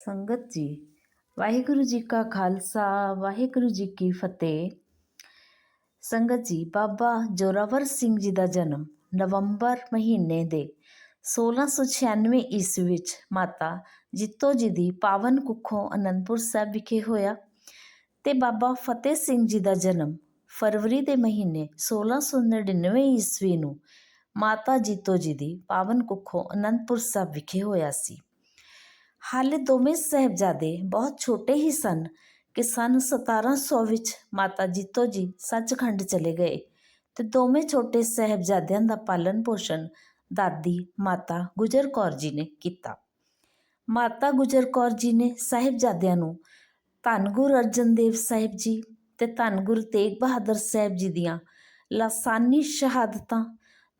ਸੰਗਤ ਜੀ, ਵਾਹਿਗੁਰੂ ਜੀ ਕਾ ਖਾਲਸਾ, ਵਾਹਿਗੁਰੂ ਜੀ ਕੀ ਫਤਿਹ। ਸੰਗਤ ਜੀ, ਬਾਬਾ ਜੋਰਾਵਰ ਸਿੰਘ ਜੀ ਦਾ ਜਨਮ ਨਵੰਬਰ ਮਹੀਨੇ ਦੇ 1696 ਈਸਵੀ ਵਿੱਚ ਮਾਤਾ ਜਿੱਤੋ ਜੀ ਦੀ ਪਾਵਨ ਕੁੱਖੋਂ ਅਨੰਦਪੁਰ ਸਾਹਿਬ ਵਿਖੇ ਹੋਇਆ ਤੇ ਬਾਬਾ ਫਤਿਹ ਸਿੰਘ ਜੀ ਦਾ ਜਨਮ ਫਰਵਰੀ ਦੇ ਮਹੀਨੇ 1699 ਈਸਵੀ ਨੂੰ ਮਾਤਾ ਜੀਤੋ ਜੀ ਦੀ ਪਾਵਨ ਕੁੱਖੋਂ ਅਨੰਦਪੁਰ ਸਾਹਿਬ ਵਿਖੇ ਹੋਇਆ ਸੀ। ਹਾਲੇ ਦੋਵੇਂ ਸਾਹਿਬਜ਼ਾਦੇ ਬਹੁਤ ਛੋਟੇ ਹੀ ਸਨ ਕਿ ਸਨ 1700 ਵਿੱਚ ਮਾਤਾ ਜੀਤੋ ਜੀ ਸੱਚਖੰਡ ਚਲੇ ਗਏ ਤੇ ਦੋਵੇਂ ਛੋਟੇ ਸਾਹਿਬਜ਼ਾਦਿਆਂ ਦਾ ਪਾਲਣ ਪੋਸ਼ਣ ਦਾਦੀ, ਮਾਤਾ ਗੁਜਰ ਕੌਰ ਜੀ ਨੇ ਕੀਤਾ। ਮਾਤਾ ਗੁਜਰ ਕੌਰ ਜੀ ਨੇ ਸਾਹਿਬਜ਼ਾਦਿਆਂ ਨੂੰ ਧੰਨ ਗੁਰੂ ਅਰਜਨ ਦੇਵ ਸਾਹਿਬ ਜੀ ਤੇ ਧੰਨ ਗੁਰੂ ਤੇਗ ਬਹਾਦਰ ਸਾਹਿਬ ਜੀ ਦੀਆਂ ਲਾਸਾਨੀ ਸ਼ਹਾਦਤਾਂ,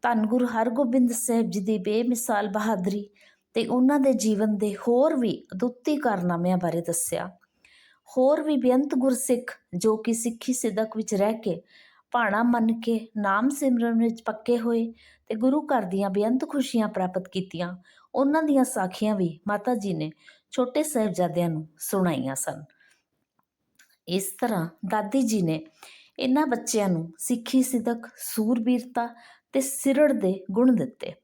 ਧੰਨ ਗੁਰੂ ਹਰਗੋਬਿੰਦ ਸਾਹਿਬ ਜੀ ਦੀ ਬੇਮਿਸਾਲ ਬਹਾਦਰੀ ਤੇ ਉਹਨਾਂ ਦੇ ਜੀਵਨ ਦੇ ਹੋਰ ਵੀ ਅਦੁੱਤੀ ਕਾਰਨਾਮਿਆਂ ਬਾਰੇ ਦੱਸਿਆ। ਹੋਰ ਵੀ ਬੇਅੰਤ ਗੁਰਸਿੱਖ ਜੋ ਕਿ ਸਿੱਖੀ ਸਿਦਕ ਵਿੱਚ ਰਹਿ ਕੇ ਭਾਣਾ ਮੰਨ ਕੇ ਨਾਮ ਸਿਮਰਨ ਵਿੱਚ ਪੱਕੇ ਹੋਏ ਤੇ ਗੁਰੂ ਘਰ ਦੀਆਂ ਬੇਅੰਤ ਖੁਸ਼ੀਆਂ ਪ੍ਰਾਪਤ ਕੀਤੀਆਂ, ਉਹਨਾਂ ਦੀਆਂ ਸਾਖੀਆਂ ਵੀ ਮਾਤਾ ਜੀ ਨੇ ਛੋਟੇ ਸਾਹਿਬਜ਼ਾਦਿਆਂ ਨੂੰ ਸੁਣਾਈਆਂ ਸਨ। ਇਸ ਤਰ੍ਹਾਂ ਦਾਦੀ ਜੀ ਨੇ ਇਹਨਾਂ ਬੱਚਿਆਂ ਨੂੰ ਸਿੱਖੀ ਸਿਦਕ, ਸੂਰਬੀਰਤਾ ਤੇ ਸਿਰੜ ਦੇ ਗੁਣ ਦਿੱਤੇ।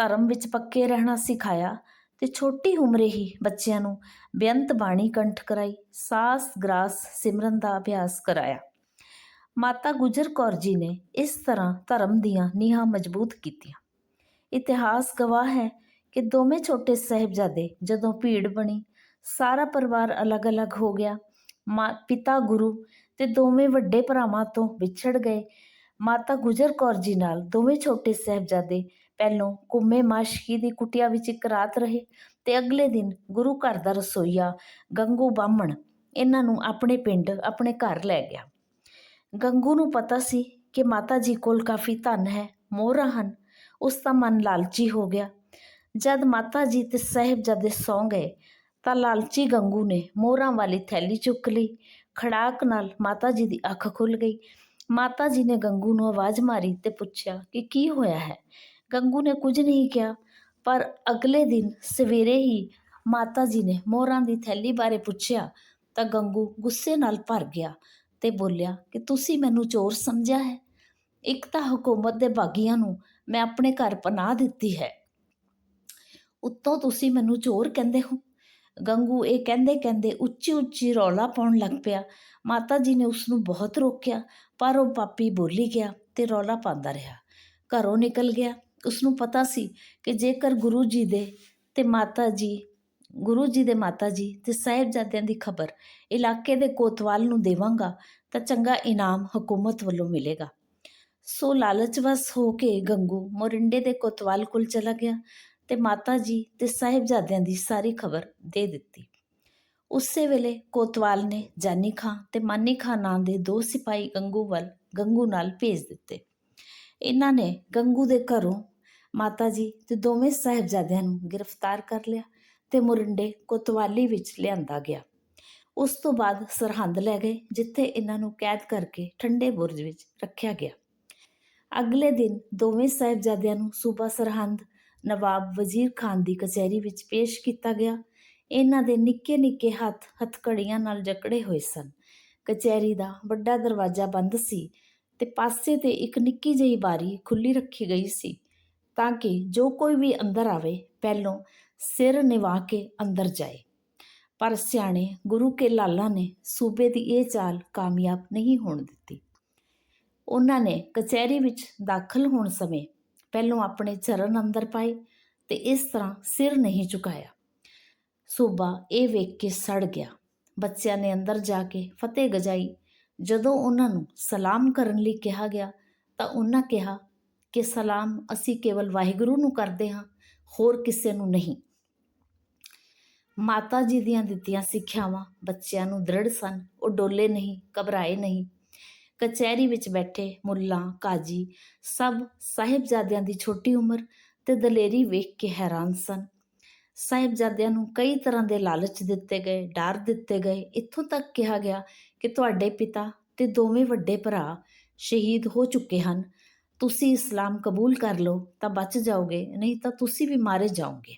ਧਰਮ ਵਿੱਚ ਪੱਕੇ ਰਹਿਣਾ ਸਿਖਾਇਆ ਤੇ ਛੋਟੀ ਉਮਰੇ ਹੀ ਬੱਚਿਆਂ ਨੂੰ ਬੇਅੰਤ ਬਾਣੀ ਕੰਠ ਕਰਾਈ, ਸਾਸ ਗ੍ਰਾਸ ਸਿਮਰਨ ਦਾ ਅਭਿਆਸ ਕਰਾਇਆ। ਮਾਤਾ ਗੁਜਰ ਕੌਰ ਜੀ ਨੇ ਇਸ ਤਰ੍ਹਾਂ ਧਰਮ ਦੀਆਂ ਨੀਹਾਂ ਮਜ਼ਬੂਤ ਕੀਤੀਆਂ। ਇਤਿਹਾਸ ਗਵਾਹ ਹੈ ਕਿ ਦੋਵੇਂ ਛੋਟੇ ਸਾਹਿਬਜ਼ਾਦੇ ਜਦੋਂ ਭੀੜ ਬਣੀ, ਸਾਰਾ ਪਰਿਵਾਰ ਅਲੱਗ-ਅਲੱਗ ਹੋ ਗਿਆ। ਮਾਂ, ਪਿਤਾ ਗੁਰੂ ਤੇ ਦੋਵੇਂ ਵੱਡੇ ਭਰਾਵਾਂ ਤੋਂ ਵਿਛੜ ਗਏ। ਮਾਤਾ ਗੁਜਰ ਕੌਰ ਜੀ ਨਾਲ ਦੋਵੇਂ ਛੋਟੇ ਸਾਹਿਬਜ਼ਾਦੇ ਪਹਿਲੋਂ ਘੁੰਮੇ ਮਾਸ਼ਕੀ ਦੀ ਕੁਟਿਆ ਵਿੱਚ ਇੱਕ ਰਾਤ ਰਹੇ ਤੇ ਅਗਲੇ ਦਿਨ ਗੁਰੂ ਘਰ ਦਾ ਰਸੋਈਆ ਗੰਗੂ ਬਾਹਮਣ ਇਹਨਾਂ ਨੂੰ ਆਪਣੇ ਪਿੰਡ, ਆਪਣੇ ਘਰ ਲੈ ਗਿਆ। ਗੰਗੂ ਨੂੰ ਪਤਾ ਸੀ ਕਿ ਮਾਤਾ ਜੀ ਕੋਲ ਕਾਫੀ ਧਨ ਹੈ, ਮੋਹਰਾਂ ਹਨ, ਉਸ ਦਾ ਮਨ ਲਾਲਚੀ ਹੋ ਗਿਆ। ਜਦ ਮਾਤਾ ਜੀ ਤੇ ਸਾਹਿਬਜ਼ਾਦੇ ਸੌਂ ਗਏ ਤਾਂ ਲਾਲਚੀ ਗੰਗੂ ਨੇ ਮੋਹਰਾਂ ਵਾਲੀ ਥੈਲੀ ਚੁੱਕ ਲਈ, ਖੜਾਕ ਨਾਲ ਮਾਤਾ ਜੀ ਦੀ ਅੱਖ ਖੁੱਲ ਗਈ। ਮਾਤਾ ਜੀ ਨੇ ਗੰਗੂ ਨੂੰ ਆਵਾਜ਼ ਮਾਰੀ ਤੇ ਪੁੱਛਿਆ ਕਿ ਕੀ ਹੋਇਆ ਹੈ? ਗੰਗੂ ਨੇ ਕੁਝ ਨਹੀਂ ਕਿਹਾ, ਪਰ ਅਗਲੇ ਦਿਨ ਸਵੇਰੇ ਹੀ ਮਾਤਾ ਜੀ ਨੇ ਮੋਹਰਾਂ ਦੀ ਥੈਲੀ ਬਾਰੇ ਪੁੱਛਿਆ ਤਾਂ ਗੰਗੂ ਗੁੱਸੇ ਨਾਲ ਭਰ ਗਿਆ ਤੇ ਬੋਲਿਆ ਕਿ ਤੁਸੀਂ ਮੈਨੂੰ ਚੋਰ ਸਮਝਿਆ ਹੈ। ਇੱਕ ਤਾਂ ਹਕੂਮਤ ਦੇ ਬਾਗੀਆਂ ਨੂੰ ਮੈਂ ਆਪਣੇ ਘਰ ਪਨਾਹ ਦਿੱਤੀ ਹੈ। ਉੱਤੋਂ ਤੁਸੀਂ ਮੈਨੂੰ ਚੋਰ ਕਹਿੰਦੇ ਹੋ। ਗੰਗੂ ਇਹ ਕਹਿੰਦੇ ਕਹਿੰਦੇ ਉੱਚੀ ਉੱਚੀ ਰੌਲਾ ਪਾਉਣ ਲੱਗ ਪਿਆ। ਮਾਤਾ ਜੀ ਨੇ ਉਸ ਨੂੰ ਬਹੁਤ ਰੋਕਿਆ, ਪਰ ਉਹ ਪਾਪੀ ਬੋਲੀ ਗਿਆ ਤੇ ਰੌਲਾ ਪਾਉਂਦਾ ਰਿਹਾ। ਘਰੋਂ ਨਿਕਲ ਗਿਆ। ਉਸਨੂੰ ਪਤਾ ਸੀ ਕਿ ਜੇਕਰ ਗੁਰੂ ਜੀ ਦੇ ਤੇ ਮਾਤਾ ਜੀ, ਗੁਰੂ ਜੀ ਦੇ ਮਾਤਾ ਜੀ ਤੇ ਸਾਹਿਬਜ਼ਾਦਿਆਂ ਦੀ ਖਬਰ ਇਲਾਕੇ ਦੇ ਕੋਤਵਾਲ ਨੂੰ ਦੇਵਾਂਗਾ, ਤਾਂ ਚੰਗਾ ਇਨਾਮ ਹਕੂਮਤ ਵੱਲੋਂ ਮਿਲੇਗਾ। ਸੋ ਲਾਲਚਵਸ ਹੋ ਕੇ ਗੰਗੂ ਮੋਰਿੰਡੇ ਦੇ ਕੋਤਵਾਲ ਕੋਲ ਚਲਾ ਗਿਆ ਤੇ ਮਾਤਾ ਜੀ ਤੇ ਸਾਹਿਬਜ਼ਾਦਿਆਂ ਦੀ ਸਾਰੀ ਖਬਰ ਦੇ ਦਿੱਤੀ। ਉਸੇ ਵੇਲੇ ਕੋਤਵਾਲ ਨੇ ਜਾਨੀ ਖਾਂ ਤੇ ਮਾਨੀ ਖਾਂ ਨਾਂ ਦੇ ਦੋ ਸਿਪਾਹੀ ਗੰਗੂ ਵੱਲ, ਗੰਗੂ ਨਾਲ ਭੇਜ ਦਿੱਤੇ। ਇਹਨਾਂ ਨੇ ਗੰਗੂ ਦੇ ਘਰੋਂ ਮਾਤਾ ਜੀ ਤੇ ਦੋਵੇਂ ਸਾਹਿਬਜ਼ਾਦਿਆਂ ਨੂੰ ਗ੍ਰਿਫਤਾਰ ਕਰ ਲਿਆ ਤੇ ਮੁਰਿੰਡੇ ਕੋਤਵਾਲੀ ਵਿੱਚ ਲਿਆਂਦਾ ਗਿਆ। ਉਸ ਤੋਂ ਬਾਅਦ ਸਰਹੰਦ ਲੈ ਗਏ, ਜਿੱਥੇ ਇਹਨਾਂ ਨੂੰ ਕੈਦ ਕਰਕੇ ਠੰਡੇ ਬੁਰਜ ਵਿੱਚ ਰੱਖਿਆ ਗਿਆ। ਅਗਲੇ ਦਿਨ ਦੋਵੇਂ ਸਾਹਿਬਜ਼ਾਦਿਆਂ ਨੂੰ ਸੂਬਾ ਸਰਹੰਦ, ਨਵਾਬ ਵਜ਼ੀਰ ਖਾਨ ਦੀ ਕਚਹਿਰੀ ਵਿੱਚ ਪੇਸ਼ ਕੀਤਾ ਗਿਆ। ਇਹਨਾਂ ਦੇ ਨਿੱਕੇ ਨਿੱਕੇ ਹੱਥ ਹਥਕੜੀਆਂ ਨਾਲ ਜਕੜੇ ਹੋਏ ਸਨ। ਕਚਹਿਰੀ ਦਾ ਵੱਡਾ ਦਰਵਾਜ਼ਾ ਬੰਦ ਸੀ ਤੇ ਪਾਸੇ ਤੇ ਇੱਕ ਨਿੱਕੀ ਜਿਹੀ ਬਾਰੀ ਖੁੱਲੀ ਰੱਖੀ ਗਈ ਸੀ। ਤਾਂ ਕਿ ਜੋ ਕੋਈ ਵੀ ਅੰਦਰ ਆਵੇ, ਪਹਿਲੋਂ ਸਿਰ ਨਿਵਾ ਕੇ ਅੰਦਰ ਜਾਏ। ਪਰ ਸਿਆਣੇ ਗੁਰੂ ਕੇ ਲਾਲਾ ਨੇ ਸੂਬੇ ਦੀ ਇਹ ਚਾਲ ਕਾਮਯਾਬ ਨਹੀਂ ਹੋਣ ਦਿੱਤੀ। ਉਹਨਾਂ ਨੇ ਕਚਹਿਰੀ ਵਿੱਚ ਦਾਖਲ ਹੋਣ ਸਮੇਂ ਪਹਿਲੋਂ ਆਪਣੇ ਚਰਨ ਅੰਦਰ ਪਾਏ ਤੇ ਇਸ ਤਰ੍ਹਾਂ ਸਿਰ ਨਹੀਂ ਝੁਕਾਇਆ। ਸੂਬਾ ਇਹ ਵੇਖ ਕੇ ਸੜ ਗਿਆ। ਬੱਚਿਆਂ ਨੇ ਅੰਦਰ ਜਾ ਕੇ ਫਤਿਹ ਗਜਾਈ। ਜਦੋਂ ਉਹਨਾਂ ਨੂੰ ਸਲਾਮ ਕਰਨ ਲਈ ਕਿਹਾ ਗਿਆ ਤਾਂ ਉਹਨਾਂ ਕਿਹਾ ਕਿ ਸਲਾਮ ਅਸੀਂ ਕੇਵਲ ਵਾਹਿਗੁਰੂ ਨੂੰ ਕਰਦੇ ਹਾਂ, ਹੋਰ ਕਿਸੇ ਨੂੰ ਨਹੀਂ। ਮਾਤਾ ਜੀ ਦੀਆਂ ਦਿੱਤੀਆਂ ਸਿੱਖਿਆਵਾਂ ਬੱਚਿਆਂ ਨੂੰ ਦ੍ਰਿੜ ਸਨ, ਉਹ ਡੋਲੇ ਨਹੀਂ, ਘਬਰਾਏ ਨਹੀਂ। ਕਚਹਿਰੀ ਵਿੱਚ ਬੈਠੇ ਮੁੱਲਾ, ਕਾਜੀ ਸਭ ਸਾਹਿਬਜ਼ਾਦਿਆਂ ਦੀ ਛੋਟੀ ਉਮਰ ਤੇ ਦਲੇਰੀ ਵੇਖ ਕੇ ਹੈਰਾਨ ਸਨ। ਸਾਹਿਬਜ਼ਾਦਿਆਂ ਨੂੰ ਕਈ ਤਰ੍ਹਾਂ ਦੇ ਲਾਲਚ ਦਿੱਤੇ ਗਏ, ਡਰ ਦਿੱਤੇ ਗਏ। ਇੱਥੋਂ ਤੱਕ ਕਿਹਾ ਗਿਆ ਕਿ ਤੁਹਾਡੇ ਪਿਤਾ ਤੇ ਦੋਵੇਂ ਵੱਡੇ ਭਰਾ ਸ਼ਹੀਦ ਹੋ ਚੁੱਕੇ ਹਨ। ਤੁਸੀਂ ਇਸਲਾਮ ਕਬੂਲ ਕਰ ਲਓ ਤਾਂ ਬਚ ਜਾਓਗੇ, ਨਹੀਂ ਤਾਂ ਤੁਸੀਂ ਵੀ ਮਾਰੇ ਜਾਓਗੇ।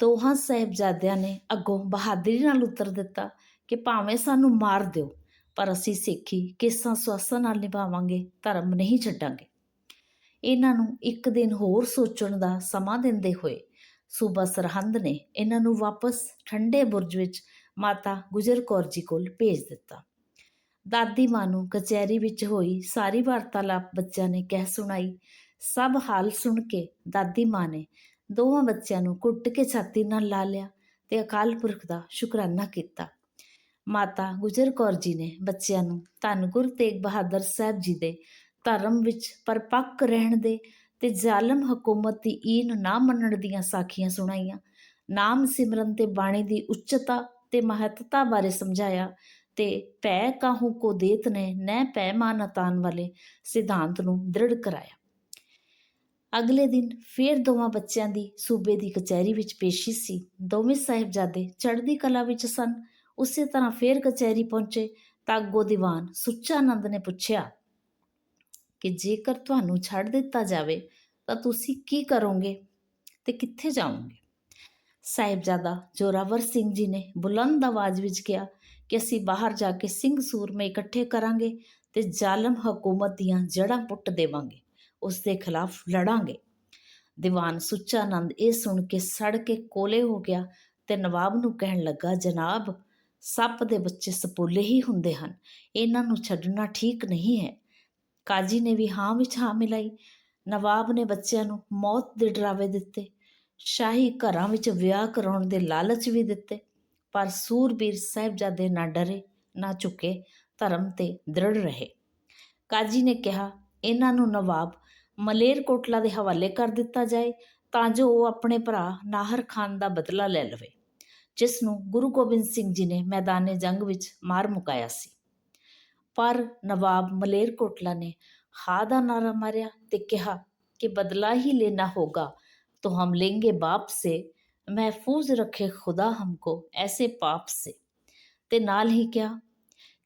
ਦੋਹਾਂ ਸਾਹਿਬਜ਼ਾਦਿਆਂ ਨੇ ਅੱਗੋਂ ਬਹਾਦਰੀ ਨਾਲ ਉੱਤਰ ਦਿੱਤਾ ਕਿ ਭਾਵੇਂ ਸਾਨੂੰ ਮਾਰ ਦਿਓ, ਪਰ ਅਸੀਂ ਸਿੱਖੀ ਕਿਸਾਂ ਸਵਾਸਾਂ ਨਾਲ ਨਿਭਾਵਾਂਗੇ, ਧਰਮ ਨਹੀਂ ਛੱਡਾਂਗੇ। ਇਹਨਾਂ ਨੂੰ ਇੱਕ ਦਿਨ ਹੋਰ ਸੋਚਣ ਦਾ ਸਮਾਂ ਦਿੰਦੇ ਹੋਏ ਸੂਬਾ ਸਰਹੰਦ ਨੇ ਇਹਨਾਂ ਨੂੰ ਵਾਪਸ ਠੰਡੇ ਬੁਰਜ ਵਿੱਚ ਮਾਤਾ ਗੁਜਰ ਕੌਰ ਜੀ ਕੋਲ ਭੇਜ ਦਿੱਤਾ। ਦਾਦੀ ਮਾਂ ਨੂੰ ਕਚਹਿਰੀ ਵਿੱਚ ਹੋਈ ਸਾਰੀ ਵਾਰਤਾਲਾਪ ਬੱਚਿਆਂ ਨੇ ਕਹਿ ਸੁਣਾਈ। ਸਭ ਹਾਲ ਸੁਣ ਕੇ ਦਾਦੀ ਮਾਂ ਨੇ ਦੋਵਾਂ ਬੱਚਿਆਂ ਨੂੰ ਕੁੱਟ ਕੇ ਛਾਤੀ ਨਾਲ ਲਾ ਲਿਆ ਤੇ ਅਕਾਲ ਪੁਰਖ ਦਾ ਸ਼ੁਕਰਾਨਾ ਕੀਤਾ। ਮਾਤਾ ਗੁਜਰ ਕੌਰ ਜੀ ਨੇ ਬੱਚਿਆਂ ਨੂੰ ਧੰਨ ਗੁਰੂ ਤੇਗ ਬਹਾਦਰ ਸਾਹਿਬ ਜੀ ਦੇ ਧਰਮ ਵਿੱਚ ਪਰਪੱਕ ਰਹਿਣ ਦੇ ਤੇ ਜ਼ਾਲਮ ਹਕੂਮਤ ਦੀ ਈਨ ਨਾ ਮੰਨਣ ਦੀਆਂ ਸਾਖੀਆਂ ਸੁਣਾਈਆਂ, ਨਾਮ ਸਿਮਰਨ ਤੇ ਬਾਣੀ ਦੀ ਉੱਚਤਾ ਤੇ ਮਹੱਤਤਾ ਬਾਰੇ ਸਮਝਾਇਆ ਤੇ ਪੈ ਕਾਹੂ ਕੋ ਦੇਤ ਨੇ ਨੈ ਪੈ ਮਾਨਤਾਨ ਵਾਲੇ, ਸਿਧਾਂਤ ਨੂੰ ਦ੍ਰਿੜ ਕਰਾਇਆ। ਅਗਲੇ ਦਿਨ ਫੇਰ ਦੋਵਾਂ ਬੱਚਿਆਂ ਦੀ ਸੂਬੇ ਦੀ ਕਚਹਿਰੀ ਵਿੱਚ ਪੇਸ਼ੀ ਸੀ। ਦੋਵੇਂ ਸਾਹਿਬਜ਼ਾਦੇ ਚੜ੍ਹਦੀ ਕਲਾ ਵਿੱਚ ਸਨ। ਉਸੇ ਤਰ੍ਹਾਂ ਫੇਰ ਕਚਹਿਰੀ ਪਹੁੰਚੇ ਤਾਂ ਅੱਗੋਂ ਦੀਵਾਨ ਸੁੱਚਾ ਆਨੰਦ ਨੇ ਪੁੱਛਿਆ, ਕਿ ਜੇਕਰ ਤੁਹਾਨੂੰ ਛੱਡ ਦਿੱਤਾ ਜਾਵੇ ਤਾਂ ਤੁਸੀਂ ਕੀ ਕਰੋਗੇ ਤੇ ਕਿੱਥੇ ਜਾਓਗੇ? ਸਾਹਿਬਜ਼ਾਦਾ ਜੋਰਾਵਰ ਸਿੰਘ ਜੀ ਨੇ ਬੁਲੰਦ ਆਵਾਜ਼ ਵਿੱਚ ਕਿਹਾ ਕਿ ਅਸੀਂ ਬਾਹਰ ਜਾ ਕੇ ਸਿੰਘ ਸੂਰਮੇ ਇਕੱਠੇ ਕਰਾਂਗੇ ਤੇ ਜ਼ਾਲਮ ਹਕੂਮਤ ਦੀਆਂ ਜੜ੍ਹਾਂ ਪੁੱਟ ਦੇਵਾਂਗੇ, ਉਸ ਦੇ ਖਿਲਾਫ ਲੜਾਂਗੇ। ਦੀਵਾਨ ਸੁੱਚਾ ਆਨੰਦ ਇਹ ਸੁਣ ਕੇ ਸੜ ਕੇ ਕੋਲੇ ਹੋ ਗਿਆ ਤੇ ਨਵਾਬ ਨੂੰ ਕਹਿਣ ਲੱਗਾ, ਜਨਾਬ, ਸੱਪ ਦੇ ਬੱਚੇ ਸਪੋਲੇ ਹੀ ਹੁੰਦੇ ਹਨ, ਇਹਨਾਂ ਨੂੰ ਛੱਡਣਾ ਠੀਕ ਨਹੀਂ ਹੈ। ਕਾਜੀ ਨੇ ਵੀ ਹਾਂ ਵਿੱਚ ਹਾਂ ਮਿਲਾਈ। ਨਵਾਬ ਨੇ ਬੱਚਿਆਂ ਨੂੰ ਮੌਤ ਦੇ ਡਰਾਵੇ ਦਿੱਤੇ, ਸ਼ਾਹੀ ਘਰਾਂ ਵਿੱਚ ਵਿਆਹ ਕਰਾਉਣ ਦੇ ਲਾਲਚ ਵੀ ਦਿੱਤੇ। ਪਰ ਸੂਰਬੀਰ ਸਹਿਬਜ਼ਾਦੇ ਨਾ ਡਰੇ, ਨਾ ਝੁਕੇ, ਧਰਮ ਤੇ ਦ੍ਰਿੜ ਰਹੇ। ਕਾਜੀ ਨੇ ਕਿਹਾ, ਇਹਨਾਂ ਨੂੰ ਨਵਾਬ ਮਲੇਰਕੋਟਲਾ ਦੇ ਹਵਾਲੇ ਕਰ ਦਿੱਤਾ ਜਾਏ ਤਾਂ ਜੋ ਉਹ ਆਪਣੇ ਭਰਾ ਨਾਹਰ ਖਾਨ ਦਾ ਬਦਲਾ ਲੈ ਲਵੇ, ਜਿਸ ਨੂੰ ਗੁਰੂ ਗੋਬਿੰਦ ਸਿੰਘ ਜੀ ਨੇ ਮੈਦਾਨੇ ਜੰਗ ਵਿੱਚ ਮਾਰ ਮੁਕਾਇਆ ਸੀ। ਪਰ ਨਵਾਬ ਮਲੇਰਕੋਟਲਾ ਨੇ ਹਾ ਦਾ ਨਾਰਾ ਮਾਰਿਆ ਤੇ ਕਿਹਾ ਕਿ ਬਦਲਾ ਹੀ ਲੈਣਾ ਹੋਗਾ ਤੋ ਹਮ ਲੇਂਗੇ ਬਾਪ ਸੇ महफूज रखे खुदा हमको ऐसे पाप से ਤੇ ਨਾਲ ਹੀ ਕਿਹਾ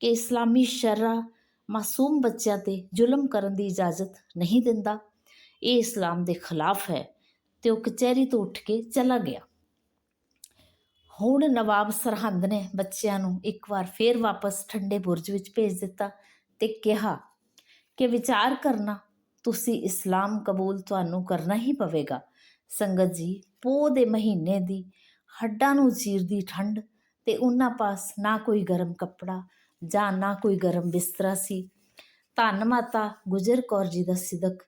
ਕਿ ਇਸਲਾਮੀ ਸ਼ਰਅ ਮਾਸੂਮ ਬੱਚਿਆਂ ਤੇ ਜ਼ੁਲਮ ਕਰਨ ਦੀ ਇਜਾਜ਼ਤ ਨਹੀਂ ਦਿੰਦਾ ਇਹ ਇਸਲਾਮ ਦੇ ਖਿਲਾਫ ਹੈ ਤੇ ਉਹ ਕਚਹਿਰੀ ਤੋਂ ਉੱਠ ਕੇ ਚਲਾ ਗਿਆ ਹੁਣ ਨਵਾਬ ਸਰਹੰਦ ਨੇ ਬੱਚਿਆਂ ਨੂੰ ਇੱਕ ਵਾਰ ਫੇਰ ਵਾਪਸ ਠੰਡੇ ਬੁਰਜ ਵਿੱਚ ਭੇਜ ਦਿੱਤਾ ਤੇ ਕਿਹਾ ਕਿ ਵਿਚਾਰ ਕਰਨਾ ਤੁਸੀਂ ਇਸਲਾਮ ਕਬੂਲ ਤੁਹਾਨੂੰ ਕਰਨਾ ਹੀ ਪਵੇਗਾ ਸੰਗਤ ਜੀ, ਪੋਹ ਦੇ ਮਹੀਨੇ ਦੀ, ਹੱਡਾਂ ਨੂੰ ਚੀਰਦੀ ਠੰਡ ਤੇ ਉਹਨਾਂ ਪਾਸ ਨਾ ਕੋਈ ਗਰਮ ਕੱਪੜਾ ਜਾਂ ਨਾ ਕੋਈ ਗਰਮ ਬਿਸਤਰਾ ਸੀ। ਧੰਨ ਮਾਤਾ ਗੁਜਰ ਕੌਰ ਜੀ ਦਾ ਸਿਦਕ,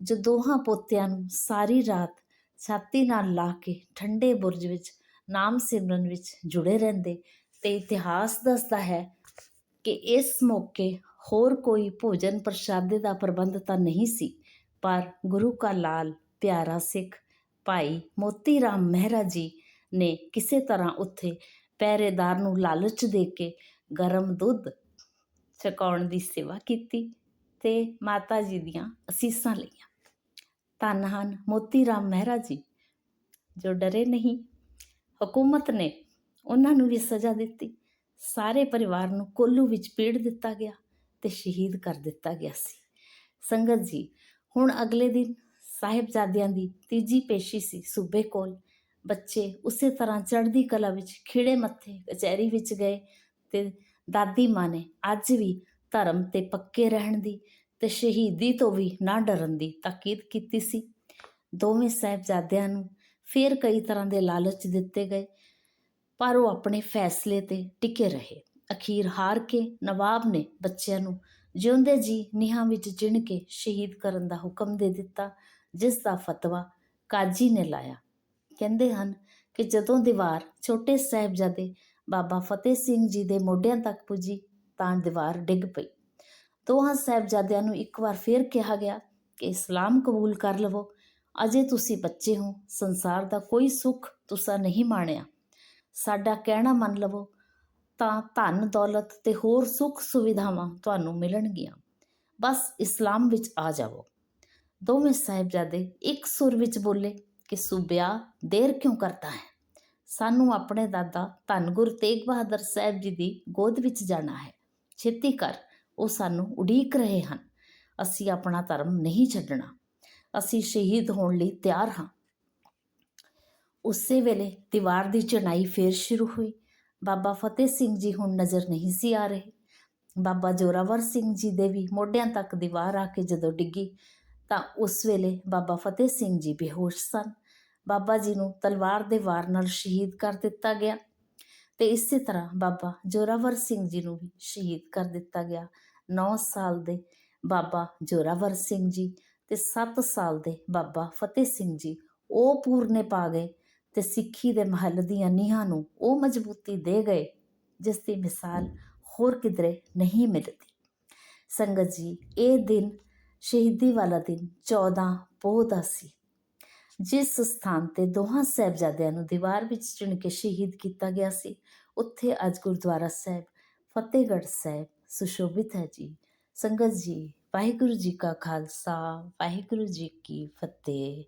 ਜੋ ਦੋਹਾਂ ਪੋਤਿਆਂ ਨੂੰ ਸਾਰੀ ਰਾਤ ਛਾਤੀ ਨਾਲ ਲਾ ਕੇ ਠੰਡੇ ਬੁਰਜ ਵਿੱਚ, ਨਾਮ ਸਿਮਰਨ ਵਿੱਚ ਜੁੜੇ ਰਹਿੰਦੇ ਤੇ ਇਤਿਹਾਸ ਦੱਸਦਾ ਹੈ ਕਿ ਇਸ ਮੌਕੇ ਹੋਰ ਕੋਈ ਭੋਜਨ ਪ੍ਰਸ਼ਾਦੇ ਦਾ ਪ੍ਰਬੰਧ ਤਾਂ ਨਹੀਂ ਸੀ, ਪਰ ਗੁਰੂ ਕਾ ਲਾਲ ਪਿਆਰਾ ਸਿੱਖ ਭਾਈ ਮੋਤੀ ਰਾਮ ਮਹਿਰਾ ਜੀ ਨੇ ਕਿਸੇ ਤਰ੍ਹਾਂ ਉੱਥੇ ਪਹਿਰੇਦਾਰ ਨੂੰ ਲਾਲਚ ਦੇ ਕੇ ਗਰਮ ਦੁੱਧ ਛਕਾਉਣ ਦੀ ਸੇਵਾ ਕੀਤੀ ਤੇ ਮਾਤਾ ਜੀ ਦੀਆਂ ਅਸੀਸਾਂ ਲਈਆਂ। ਧੰਨ ਹਨ ਮੋਤੀ ਰਾਮ ਮਹਿਰਾ ਜੀ, ਜੋ ਡਰੇ ਨਹੀਂ। ਹਕੂਮਤ ਨੇ ਉਹਨਾਂ ਨੂੰ ਵੀ ਸਜ਼ਾ ਦਿੱਤੀ। ਸਾਰੇ ਪਰਿਵਾਰ ਨੂੰ ਕੋਲੂ ਵਿੱਚ ਪੀੜ ਦਿੱਤਾ ਗਿਆ ਤੇ ਸ਼ਹੀਦ ਕਰ ਦਿੱਤਾ ਗਿਆ ਸੀ। ਸੰਗਤ ਜੀ, ਹੁਣ ਅਗਲੇ ਦਿਨ ਸਾਹਿਬਜ਼ਾਦਿਆਂ ਦੀ ਤੀਜੀ ਪੇਸ਼ੀ ਸੀ ਸੂਬੇ ਕੋਲ। ਬੱਚੇ ਉਸੇ ਤਰ੍ਹਾਂ ਚੜ੍ਹਦੀ ਕਲਾ ਵਿੱਚ ਖਿੜੇ ਮੱਥੇ ਕਚਹਿਰੀ ਵਿੱਚ ਗਏ ਤੇ ਦਾਦੀ ਮਾਂ ਨੇ ਅੱਜ ਵੀ ਧਰਮ ਤੇ ਪੱਕੇ ਰਹਿਣ ਦੀ ਤੇ ਸ਼ਹੀਦੀ ਤੋਂ ਵੀ ਨਾ ਡਰਨ ਦੀ ਤਾਕੀਦ ਕੀਤੀ ਸੀ। ਦੋਵੇਂ ਸਾਹਿਬਜ਼ਾਦਿਆਂ ਨੂੰ ਫਿਰ ਕਈ ਤਰ੍ਹਾਂ ਦੇ ਲਾਲਚ ਦਿੱਤੇ ਗਏ, ਪਰ ਉਹ ਆਪਣੇ ਫੈਸਲੇ ਤੇ ਟਿਕੇ ਰਹੇ। ਅਖੀਰ ਹਾਰ ਕੇ ਨਵਾਬ ਨੇ ਬੱਚਿਆਂ ਨੂੰ ਜਿਉਂਦੇ ਜੀ ਨੀਹਾਂ ਵਿੱਚ ਜਿਣ ਕੇ ਸ਼ਹੀਦ ਕਰਨ ਦਾ ਹੁਕਮ ਦੇ ਦਿੱਤਾ। ਜਿਸ ਦਾ ਫਤਵਾ ਕਾਜੀ ਨੇ ਲਾਇਆ। ਕਹਿੰਦੇ ਹਨ ਕਿ ਜਦੋਂ ਦੀਵਾਰ ਛੋਟੇ ਸਾਹਿਬਜ਼ਾਦੇ ਬਾਬਾ ਫਤਿਹ ਸਿੰਘ ਜੀ ਦੇ ਮੋਢਿਆਂ ਤੱਕ ਪੁੱਜੀ ਤਾਂ ਦੀਵਾਰ ਡਿੱਗ ਪਈ। ਦੋਹਾਂ ਸਾਹਿਬਜ਼ਾਦਿਆਂ ਨੂੰ ਇੱਕ ਵਾਰ ਫੇਰ ਕਿਹਾ ਗਿਆ ਕਿ ਇਸਲਾਮ ਕਬੂਲ ਕਰ ਲਵੋ। ਅਜੇ ਤੁਸੀਂ ਬੱਚੇ ਹੋ, ਸੰਸਾਰ ਦਾ ਕੋਈ ਸੁੱਖ ਤੁਸੀਂ ਨਹੀਂ ਮਾਣਿਆ। ਸਾਡਾ ਕਹਿਣਾ ਮੰਨ ਲਵੋ ਤਾਂ ਧਨ, ਦੌਲਤ ਤੇ ਹੋਰ ਸੁੱਖ ਸੁਵਿਧਾਵਾਂ ਤੁਹਾਨੂੰ ਮਿਲਣਗੀਆਂ। ਬਸ ਇਸਲਾਮ ਵਿੱਚ ਆ ਜਾਵੋ। ਦੋਵੇਂ ਸਾਹਿਬਜ਼ਾਦੇ ਇੱਕ ਸੁਰ ਵਿੱਚ ਬੋਲੇ ਕਿ ਸੂਬਿਆ, ਦੇਰ ਕਿਉਂ ਕਰਤਾ ਹੈ? ਸਾਨੂੰ ਆਪਣੇ ਦਾਦਾ ਧੰਨ ਗੁਰੂ ਤੇਗ ਬਹਾਦਰ ਸਾਹਿਬ ਜੀ ਦੀ ਗੋਦ ਵਿੱਚ ਜਾਣਾ ਹੈ। ਛੇਤੀ ਕਰ, ਉਹ ਸਾਨੂੰ ਉਡੀਕ ਰਹੇ ਹਨ। ਅਸੀਂ ਆਪਣਾ ਧਰਮ ਨਹੀਂ ਛੱਡਣਾ। ਅਸੀਂ ਸ਼ਹੀਦ ਹੋਣ ਲਈ ਤਿਆਰ ਹਾਂ। ਉਸੇ ਵੇਲੇ ਦੀਵਾਰ ਦੀ ਚੜਾਈ ਫੇਰ ਸ਼ੁਰੂ ਹੋਈ। ਬਾਬਾ ਫਤਿਹ ਸਿੰਘ ਜੀ ਹੁਣ ਨਜ਼ਰ ਨਹੀਂ ਸੀ ਆ ਰਹੇ। ਬਾਬਾ ਜੋਰਾਵਰ ਸਿੰਘ ਜੀ ਦੇ ਵੀ ਮੋਢਿਆਂ ਤੱਕ ਦੀਵਾਰ ਆ ਕੇ ਜਦੋਂ ਡਿੱਗੀ ਤਾਂ ਉਸ ਵੇਲੇ ਬਾਬਾ ਫਤਿਹ ਸਿੰਘ ਜੀ ਬੇਹੋਸ਼ ਸਨ। ਬਾਬਾ ਜੀ ਨੂੰ ਤਲਵਾਰ ਦੇ ਵਾਰ ਨਾਲ ਸ਼ਹੀਦ ਕਰ ਦਿੱਤਾ ਗਿਆ ਤੇ ਇਸੇ ਤਰ੍ਹਾਂ ਬਾਬਾ ਜੋਰਾਵਰ ਸਿੰਘ ਜੀ ਨੂੰ ਵੀ ਸ਼ਹੀਦ ਕਰ ਦਿੱਤਾ ਗਿਆ। 9 ਸਾਲ ਦੇ ਬਾਬਾ ਜੋਰਾਵਰ ਸਿੰਘ ਜੀ ਤੇ 7 ਸਾਲ ਦੇ ਬਾਬਾ ਫਤਿਹ ਸਿੰਘ ਜੀ ਉਹ ਪੂਰਨੇ ਪਾ ਗਏ ਤੇ ਸਿੱਖੀ ਦੇ ਮਹੱਲ ਦੀਆਂ ਨੀਹਾਂ ਨੂੰ ਉਹ ਮਜ਼ਬੂਤੀ ਦੇ ਗਏ, ਜਿਸ ਦੀ ਮਿਸਾਲ ਹੋਰ ਕਿਧਰੇ ਨਹੀਂ ਮਿਲਦੀ। ਸੰਗਤ ਜੀ, ਇਹ ਦਿਨ ਸ਼ਹੀਦੀ ਵਾਲਾ ਦਿਨ 14 ਪੋਹ ਦਾ ਸੀ। ਜਿਸ ਸਥਾਨ ਤੇ ਦੋਹਾਂ ਸਾਹਿਬਜ਼ਾਦਿਆਂ ਨੂੰ ਦੀਵਾਰ ਵਿੱਚ ਚਿਣ ਕੇ ਸ਼ਹੀਦ ਕੀਤਾ ਗਿਆ ਸੀ, ਉੱਥੇ ਅੱਜ ਗੁਰਦੁਆਰਾ ਸਾਹਿਬ, ਫਤਿਹਗੜ੍ਹ ਸਾਹਿਬ ਸੁਸ਼ੋਭਿਤ ਹੈ ਜੀ। ਸੰਗਤ ਜੀ, ਵਾਹਿਗੁਰੂ ਜੀ ਕਾ ਖਾਲਸਾ, ਵਾਹਿਗੁਰੂ ਜੀ ਕੀ ਫਤਿਹ।